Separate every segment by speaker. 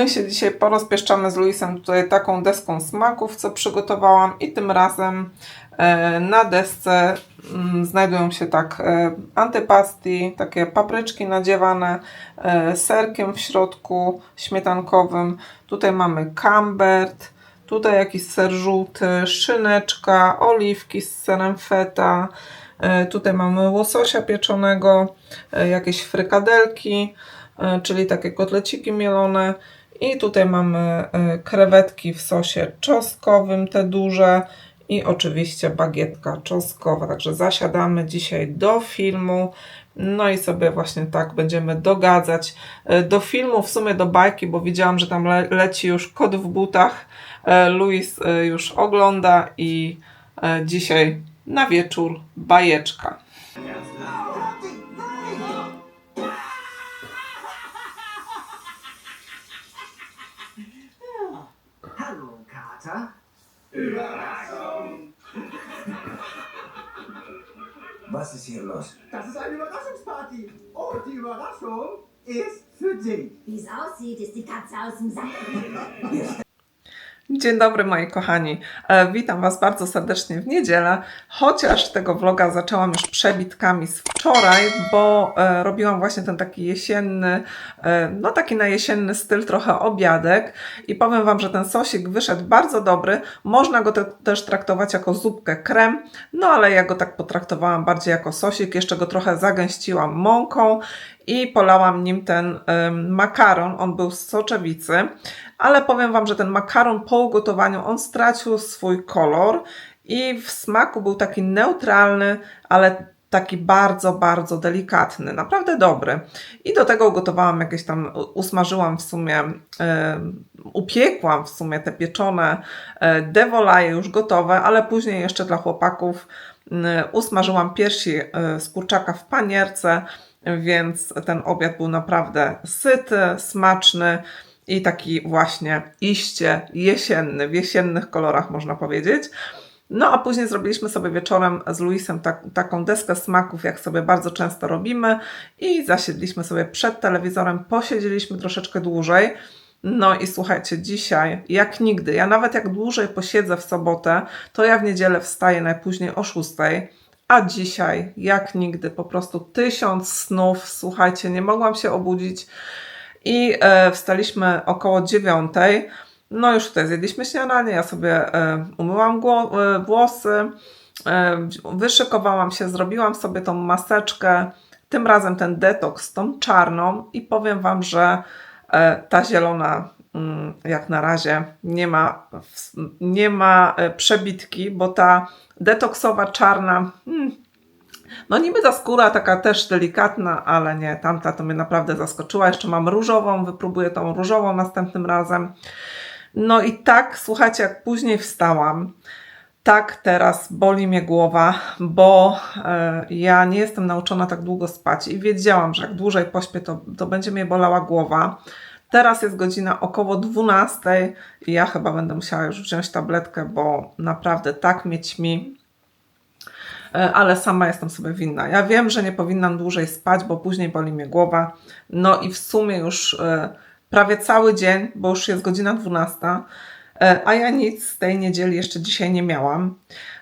Speaker 1: My się dzisiaj porozpieszczamy z Luisem tutaj taką deską smaków, co przygotowałam i tym razem e, na desce mm, znajdują się tak e, antypasti, takie papryczki nadziewane e, serkiem w środku śmietankowym. Tutaj mamy cambert, tutaj jakiś ser żółty, szyneczka, oliwki z serem feta. Tutaj mamy łososia pieczonego, jakieś frykadelki, czyli takie kotleciki mielone. I tutaj mamy e, krewetki w sosie czosnkowym, te duże. I oczywiście bagietka czosnkowa. Także zasiadamy dzisiaj do filmu. No i sobie właśnie tak będziemy dogadzać. E, Do filmu, w sumie do bajki, bo widziałam, że tam le leci już kot w butach. E, Luis już ogląda i dzisiaj na wieczór bajeczka.
Speaker 2: Was ist hier los?
Speaker 3: Das ist eine Überraschungsparty. Und die Überraschung ist für dich.
Speaker 4: Wie es aussieht, ist die Katze aus dem Sack.
Speaker 1: Dzień dobry moi kochani. E, witam Was bardzo serdecznie w niedzielę, chociaż tego vloga zaczęłam już przebitkami z wczoraj, bo e, robiłam właśnie ten taki jesienny, e, no taki na jesienny styl, trochę obiadek i powiem Wam, że ten sosik wyszedł bardzo dobry. Można go te, też traktować jako zupkę krem, no ale ja go tak potraktowałam bardziej jako sosik, jeszcze go trochę zagęściłam mąką i polałam nim ten makaron. On był z soczewicy, ale powiem Wam, że ten makaron po ugotowaniu on stracił swój kolor i w smaku był taki neutralny, ale taki bardzo, bardzo delikatny, naprawdę dobry. I do tego ugotowałam jakieś tam, usmażyłam w sumie, e, upiekłam w sumie te pieczone e, devolaje już gotowe, ale później jeszcze dla chłopaków m, usmażyłam piersi e, z kurczaka w panierce, więc ten obiad był naprawdę syty, smaczny i taki właśnie iście jesienny, w jesiennych kolorach można powiedzieć. No a później zrobiliśmy sobie wieczorem z Luisem tak, taką deskę smaków, jak sobie bardzo często robimy i zasiedliśmy sobie przed telewizorem, posiedzieliśmy troszeczkę dłużej. No i słuchajcie, dzisiaj jak nigdy, ja nawet jak dłużej posiedzę w sobotę, to ja w niedzielę wstaję najpóźniej o 6, a dzisiaj jak nigdy po prostu tysiąc snów, słuchajcie, nie mogłam się obudzić i e, wstaliśmy około dziewiątej. No już tutaj zjedliśmy śniadanie, ja sobie e, umyłam e, włosy, wyszykowałam się, zrobiłam sobie tą maseczkę, tym razem ten detoks, tą czarną i powiem Wam, że ta zielona mm, jak na razie nie ma, nie ma przebitki, bo ta detoksowa czarna, hmm, no niby ta skóra taka też delikatna, ale nie, tamta to mnie naprawdę zaskoczyła. Jeszcze mam różową, wypróbuję tą różową następnym razem. No i tak, słuchajcie, jak później wstałam, tak teraz boli mnie głowa, bo e, ja nie jestem nauczona tak długo spać i wiedziałam, że jak dłużej pośpię, to, to będzie mnie bolała głowa. Teraz jest godzina około 12 i ja chyba będę musiała już wziąć tabletkę, bo naprawdę tak mnie ćmi, E, ale sama jestem sobie winna. Ja wiem, że nie powinnam dłużej spać, bo później boli mnie głowa. No i w sumie już e, prawie cały dzień, bo już jest godzina 12, e, a ja nic z tej niedzieli jeszcze dzisiaj nie miałam.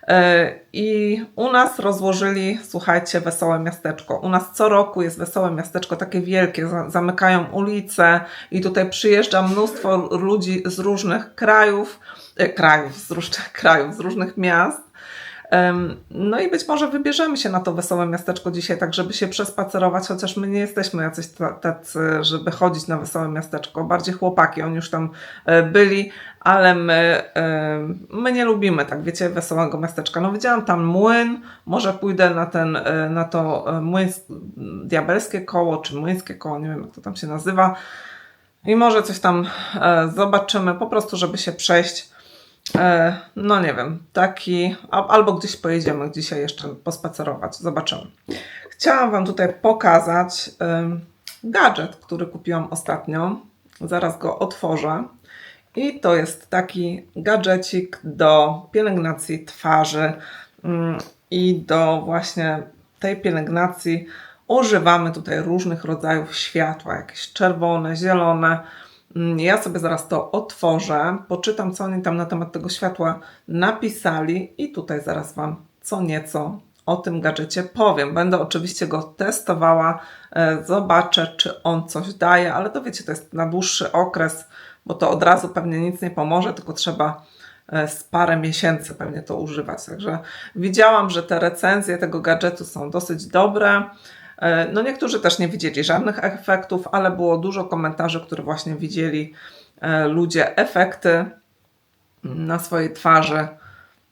Speaker 1: E, I u nas rozłożyli, słuchajcie, wesołe miasteczko. U nas co roku jest wesołe miasteczko, takie wielkie, za- zamykają ulice i tutaj przyjeżdża mnóstwo ludzi z różnych krajów, e, krajów, z różnych krajów, z różnych miast. No i być może wybierzemy się na to wesołe miasteczko dzisiaj, tak żeby się przespacerować, chociaż my nie jesteśmy jacyś ta- tacy, żeby chodzić na wesołe miasteczko. Bardziej chłopaki, oni już tam e, byli, ale my, e, my nie lubimy, tak wiecie, wesołego miasteczka. No widziałam tam młyn, może pójdę na ten, e, na to młyns, diabelskie koło, czy młyńskie koło, nie wiem jak to tam się nazywa. I może coś tam zobaczymy, po prostu żeby się przejść. E, no nie wiem, taki, albo gdzieś pojedziemy dzisiaj jeszcze pospacerować, zobaczymy. Chciałam Wam tutaj pokazać gadżet, który kupiłam ostatnio. Zaraz go otworzę. I to jest taki gadżecik do pielęgnacji twarzy. Ym, I do właśnie tej pielęgnacji używamy tutaj różnych rodzajów światła, jakieś czerwone, zielone. Mm, Ja sobie zaraz to otworzę, poczytam, co oni tam na temat tego światła napisali, i tutaj zaraz Wam co nieco o tym gadżecie powiem. Będę oczywiście go testowała, e, zobaczę, czy on coś daje, ale to wiecie, to jest na dłuższy okres, bo to od razu pewnie nic nie pomoże, tylko trzeba e, z parę miesięcy pewnie to używać. Także widziałam, że te recenzje tego gadżetu są dosyć dobre. E, No niektórzy też nie widzieli żadnych efektów, ale było dużo komentarzy, które właśnie widzieli e, ludzie efekty na swojej twarzy.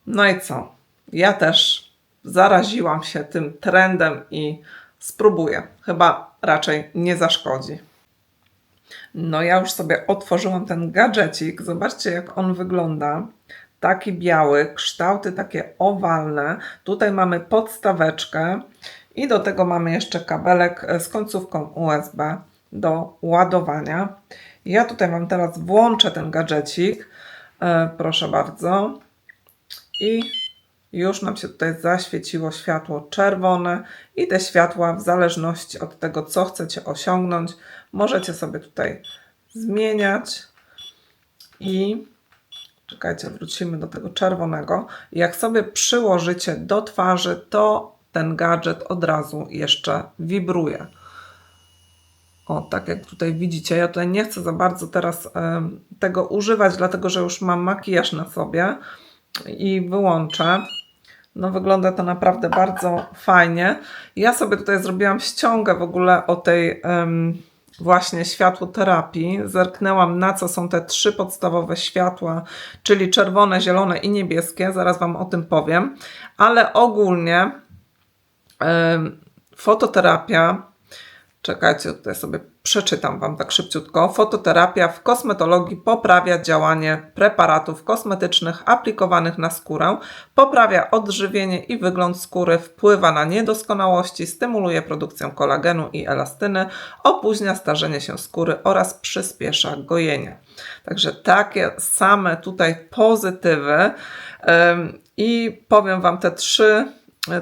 Speaker 1: No i co? Ja też zaraziłam się tym trendem i spróbuję. Chyba raczej nie zaszkodzi. No ja już sobie otworzyłam ten gadżecik. Zobaczcie jak on wygląda. Taki biały, kształty takie owalne. Tutaj mamy podstaweczkę i do tego mamy jeszcze kabelek z końcówką USB do ładowania. Ja tutaj Wam teraz włączę ten gadżecik. E, proszę bardzo. I już nam się tutaj zaświeciło światło czerwone i te światła w zależności od tego, co chcecie osiągnąć, możecie sobie tutaj zmieniać i czekajcie, wrócimy do tego czerwonego. Jak sobie przyłożycie do twarzy, to ten gadżet od razu jeszcze wibruje. O, tak jak tutaj widzicie, ja tutaj nie chcę za bardzo teraz em, tego używać, dlatego że już mam makijaż na sobie i wyłączę. No wygląda to naprawdę bardzo fajnie. Ja sobie tutaj zrobiłam ściągę w ogóle o tej em, właśnie światłoterapii. Zerknęłam na co są te trzy podstawowe światła, czyli czerwone, zielone i niebieskie. Zaraz Wam o tym powiem. Ale ogólnie fototerapia Czekajcie, tutaj sobie przeczytam Wam tak szybciutko. Fototerapia w kosmetologii poprawia działanie preparatów kosmetycznych aplikowanych na skórę, poprawia odżywienie i wygląd skóry, wpływa na niedoskonałości, stymuluje produkcję kolagenu i elastyny, opóźnia starzenie się skóry oraz przyspiesza gojenie. Także takie same tutaj pozytywy. I powiem Wam te trzy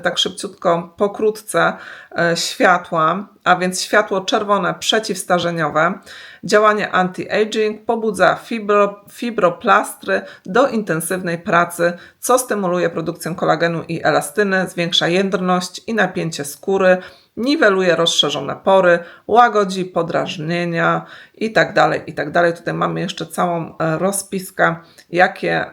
Speaker 1: tak szybciutko, pokrótce e, światła, a więc światło czerwone przeciwstarzeniowe, działanie anti-aging, pobudza fibro, fibroplastry do intensywnej pracy, co stymuluje produkcję kolagenu i elastyny, zwiększa jędrność i napięcie skóry, niweluje rozszerzone pory, łagodzi podrażnienia i tak dalej, i tak. Tutaj mamy jeszcze całą e, rozpiskę, jakie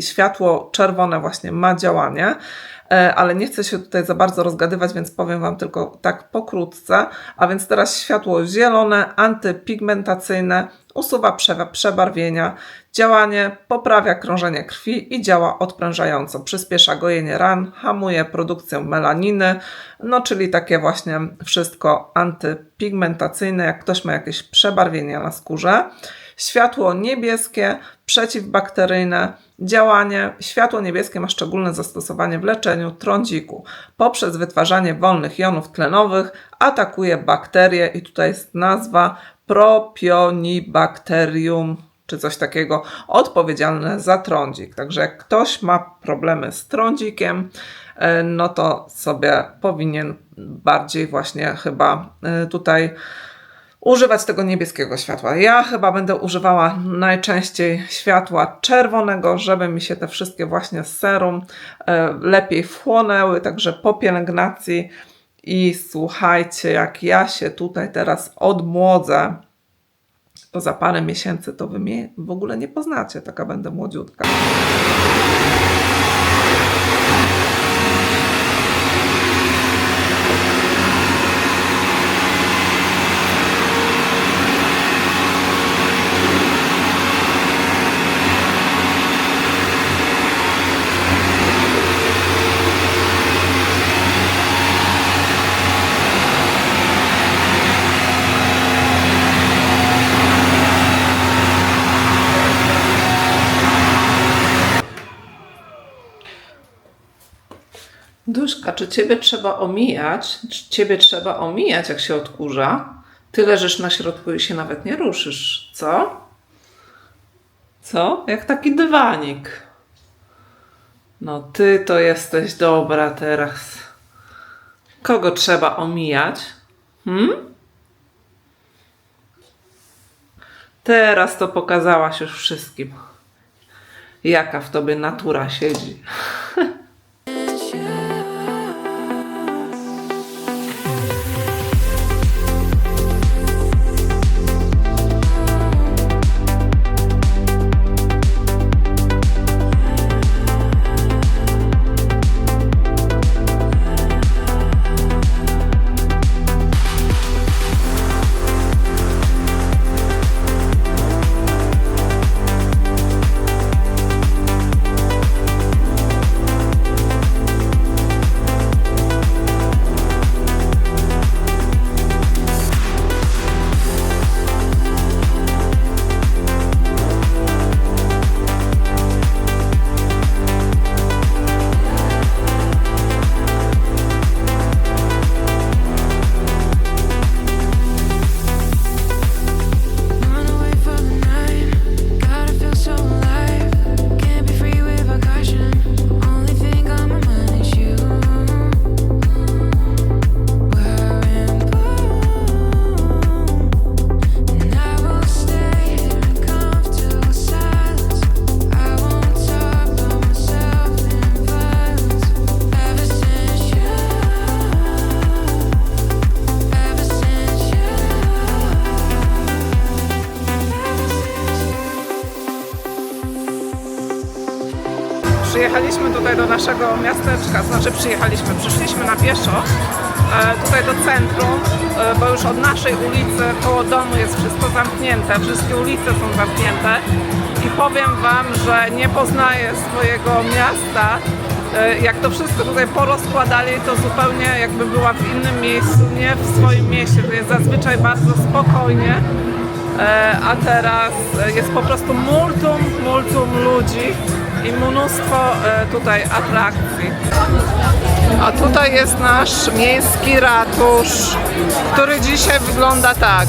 Speaker 1: światło czerwone właśnie ma działanie, E, ale nie chcę się tutaj za bardzo rozgadywać, więc powiem Wam tylko tak pokrótce. A więc teraz światło zielone, antypigmentacyjne, usuwa prze- przebarwienia, działanie poprawia krążenie krwi i działa odprężająco, przyspiesza gojenie ran, hamuje produkcję melaniny, no czyli takie właśnie wszystko antypigmentacyjne, jak ktoś ma jakieś przebarwienia na skórze. Światło niebieskie, przeciwbakteryjne, działanie. Światło niebieskie ma szczególne zastosowanie w leczeniu trądziku. Poprzez wytwarzanie wolnych jonów tlenowych atakuje bakterie i tutaj jest nazwa Propionibacterium czy coś takiego odpowiedzialne za trądzik. Także jak ktoś ma problemy z trądzikiem, e, no to sobie powinien bardziej właśnie chyba e, tutaj używać tego niebieskiego światła. Ja chyba będę używała najczęściej światła czerwonego, żeby mi się te wszystkie właśnie serum e, lepiej wchłonęły, także po pielęgnacji i słuchajcie, jak ja się tutaj teraz odmłodzę, to za parę miesięcy to wy mnie w ogóle nie poznacie, taka będę młodziutka. Ciebie trzeba omijać? Ciebie trzeba omijać, jak się odkurza? Ty leżysz na środku i się nawet nie ruszysz, co? Co? Jak taki dywanik. No ty to jesteś dobra teraz. Kogo trzeba omijać? Hmm? Teraz to pokazałaś już wszystkim. Jaka w tobie natura siedzi. Przyjechaliśmy tutaj do naszego miasteczka, znaczy przyjechaliśmy, przyszliśmy na pieszo e, tutaj do centrum, e, bo już od naszej ulicy koło domu jest wszystko zamknięte, wszystkie ulice są zamknięte i powiem Wam, że nie poznaję swojego miasta. E, Jak to wszystko tutaj porozkładali, to zupełnie jakby była w innym miejscu, nie w swoim mieście. Tu jest zazwyczaj bardzo spokojnie. E, a teraz jest po prostu multum, multum ludzi i mnóstwo e, tutaj atrakcji. A tutaj jest nasz miejski ratusz, który dzisiaj wygląda tak.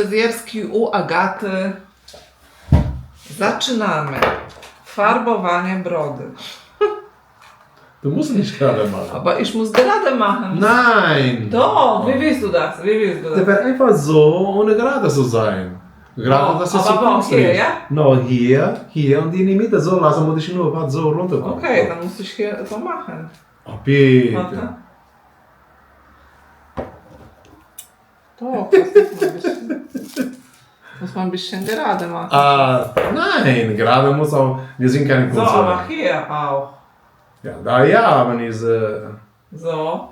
Speaker 1: fryzjerski u Agaty. Zaczynamy. Farbowanie brody.
Speaker 5: Du musst nicht gerade machen.
Speaker 1: Aber ich muss gerade machen.
Speaker 5: Nein!
Speaker 1: Doch, wie willst du das? Wie willst du
Speaker 5: Der
Speaker 1: das?
Speaker 5: wird einfach so, ohne gerade zu sein. Gerade
Speaker 1: Oh,
Speaker 5: das ist
Speaker 1: aber
Speaker 5: so
Speaker 1: warum
Speaker 5: künstlich.
Speaker 1: hier, ja?
Speaker 5: No, hier, hier und in die Mitte. So lassen wir dich nur warte, so runterkommen.
Speaker 1: Okay, dann muss ich hier so machen.
Speaker 5: Oh, bitte.
Speaker 1: Warte. Doch, das bisschen, muss man ein bisschen gerade machen.
Speaker 5: Ah, nein, gerade muss auch. Wir sind keine
Speaker 1: So,
Speaker 5: Künstler.
Speaker 1: aber hier auch.
Speaker 5: Ja, da ja, aber nicht. Äh,
Speaker 1: So.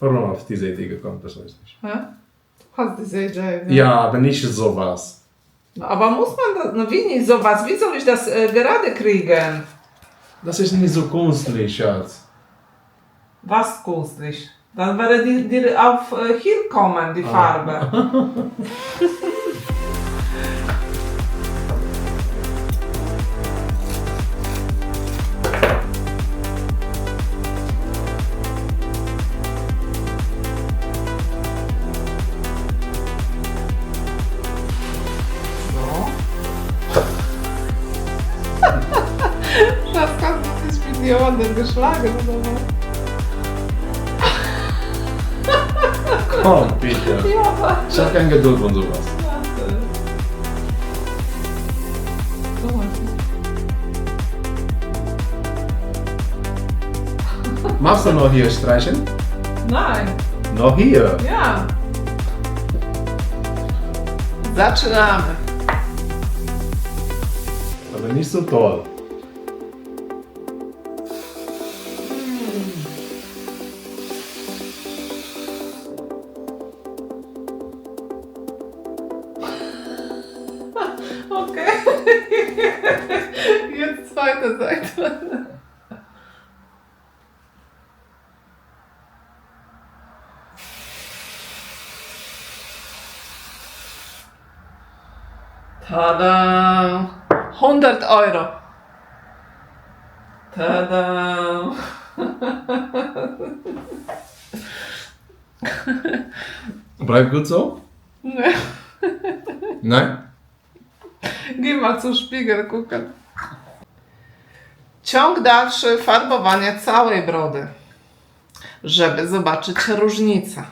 Speaker 5: warum auf diese Idee gekommen, das weiß ich nicht.
Speaker 1: Hä? Du hast diese Idee. ne?
Speaker 5: Ja, aber nicht sowas.
Speaker 1: Aber muss man das, wie nicht sowas, wie soll ich das äh, gerade kriegen?
Speaker 5: Das ist nicht so künstlich, Schatz.
Speaker 1: Was künstlich? Dann wäre die, die auf äh, hier kommen, die Farbe. So. Das kannst du nicht mit jemandem geschlagen oder was?
Speaker 5: Keine Geduld von sowas.
Speaker 1: warte. So,
Speaker 5: Machst du noch hier streichen?
Speaker 1: Nein,
Speaker 5: Noch hier.
Speaker 1: ja. Zaczynamy.
Speaker 5: aber nicht so toll.
Speaker 1: Jetzt zweite Seite. Tada! 100 Euro. Tada!
Speaker 5: Bleibt gut so?
Speaker 1: Nie.
Speaker 5: Nein?
Speaker 1: Nie ma co szpiegel kukać. Ciąg dalszy farbowania całej brody, żeby zobaczyć różnicę.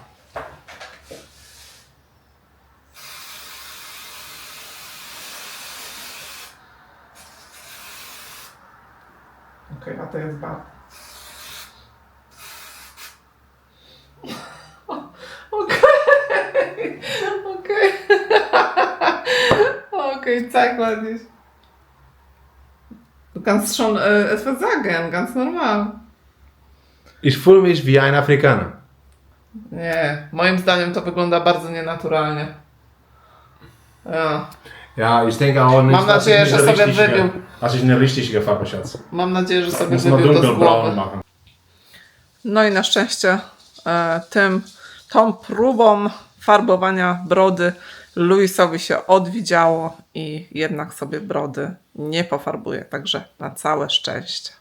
Speaker 1: Okej, a to jest bar. Okej, okej. Zeig mal dich. Du kannst schon äh, etwas sagen, ganz normal.
Speaker 5: Ich fühle mich wie ein Afrikaner.
Speaker 1: Nie, moim zdaniem to wygląda bardzo nienaturalnie. Ja.
Speaker 5: Ja, ich denke auch nicht,
Speaker 1: Mam
Speaker 5: dass
Speaker 1: nadzieję,
Speaker 5: ich
Speaker 1: że sobie wybił.
Speaker 5: dass ich eine richtige Farbe schätze.
Speaker 1: Mam nadzieję, że sobie
Speaker 5: Muss man
Speaker 1: wybił to z
Speaker 5: dunkelbraun
Speaker 1: głowy.
Speaker 5: machen.
Speaker 1: No i na szczęście e, tym, tą próbą farbowania brody Luisowi się odwidziało i jednak sobie brody nie pofarbuje, także na całe szczęście.